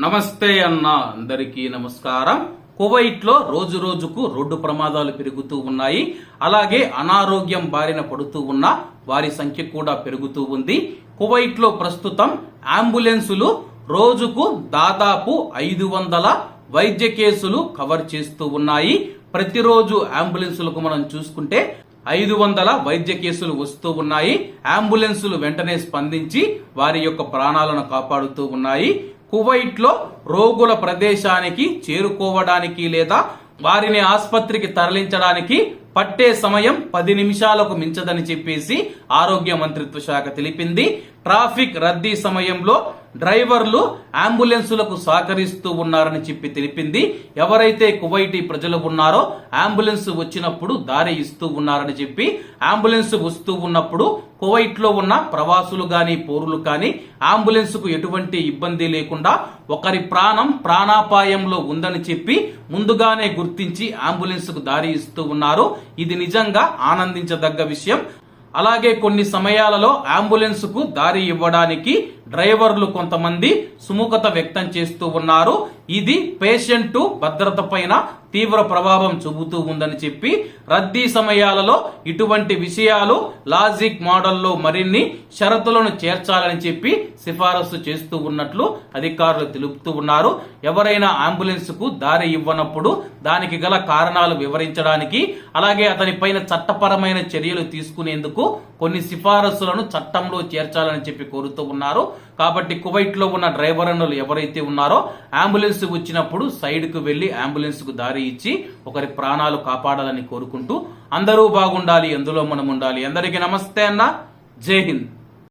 నమస్తే అన్న అందరికీ నమస్కారం. కువైట్లో రోజు రోజుకు రోడ్డు ప్రమాదాలు పెరుగుతూ ఉన్నాయి. అలాగే అనారోగ్యం బారిన పడుతూ ఉన్న వారి సంఖ్య కూడా పెరుగుతూ ఉంది. కువైట్లో ప్రస్తుతం అంబులెన్సులు రోజుకు దాదాపు ఐదు వందల వైద్య కేసులు కవర్ చేస్తూ ఉన్నాయి. ప్రతిరోజు అంబులెన్సులకు మనం చూసుకుంటే ఐదు వందల వైద్య కేసులు వస్తూ ఉన్నాయి. అంబులెన్సులు వెంటనే స్పందించి వారి యొక్క ప్రాణాలను కాపాడుతూ ఉన్నాయి. కువైట్లో రోగుల ప్రదేశానికి చేరుకోవడానికి లేదా వారిని ఆసుపత్రికి తరలించడానికి పట్టే సమయం పది నిమిషాలకు మించదని చెప్పేసి ఆరోగ్య మంత్రిత్వ శాఖ తెలిపింది. ట్రాఫిక్ రద్దీ సమయంలో డ్రైవర్లు అంబులెన్సులకు సహకరిస్తూ ఉన్నారని చెప్పి తెలిపింది. ఎవరైతే కువైటీ ప్రజలు ఉన్నారో అంబులెన్స్ వచ్చినప్పుడు దారి ఇస్తూ ఉన్నారని చెప్పి అంబులెన్స్ వస్తూ ఉన్నప్పుడు కువైట్లో ఉన్న ప్రవాసులు గాని పౌరులు కానీ అంబులెన్స్కు ఎటువంటి ఇబ్బంది లేకుండా ఒకరి ప్రాణం ప్రాణాపాయంలో ఉందని చెప్పి ముందుగానే గుర్తించి అంబులెన్స్కు దారి ఇస్తూ ఉన్నారు. ఇది నిజంగా ఆనందించదగ్గ విషయం. అలాగే కొన్ని సమయాలలో అంబులెన్స్కు దారి ఇవ్వడానికి డ్రైవర్లు కొంతమంది సుముఖత వ్యక్తం చేస్తూ ఉన్నారు. ఇది పేషెంట్ భద్రత పైన తీవ్ర ప్రభావం చూపుతూ ఉందని చెప్పి రద్దీ సమయాలలో ఇటువంటి విషయాలు లాజిక్ మోడల్లో మరిన్ని షరతులను చేర్చాలని చెప్పి సిఫారసు చేస్తూ ఉన్నట్లు అధికారులు తెలుపుతూ ఉన్నారు. ఎవరైనా అంబులెన్స్కు దారి ఇవ్వనప్పుడు దానికి గల కారణాలు వివరించడానికి అలాగే అతని పైన చట్టపరమైన చర్యలు తీసుకునేందుకు కొన్ని సిఫారసులను చట్టంలో చేర్చాలని చెప్పి కోరుతూ ఉన్నారు. కాబట్టి కువైట్లో ఉన్న డ్రైవర్లు ఎవరైతే ఉన్నారో అంబులెన్స్ వచ్చినప్పుడు సైడ్కు వెళ్ళి అంబులెన్స్కు దారి ఇచ్చి ఒకరి ప్రాణాలు కాపాడాలని కోరుకుంటూ అందరూ బాగుండాలి అందులో మనం ఉండాలి అందరికీ నమస్తే అన్న. జై హింద్.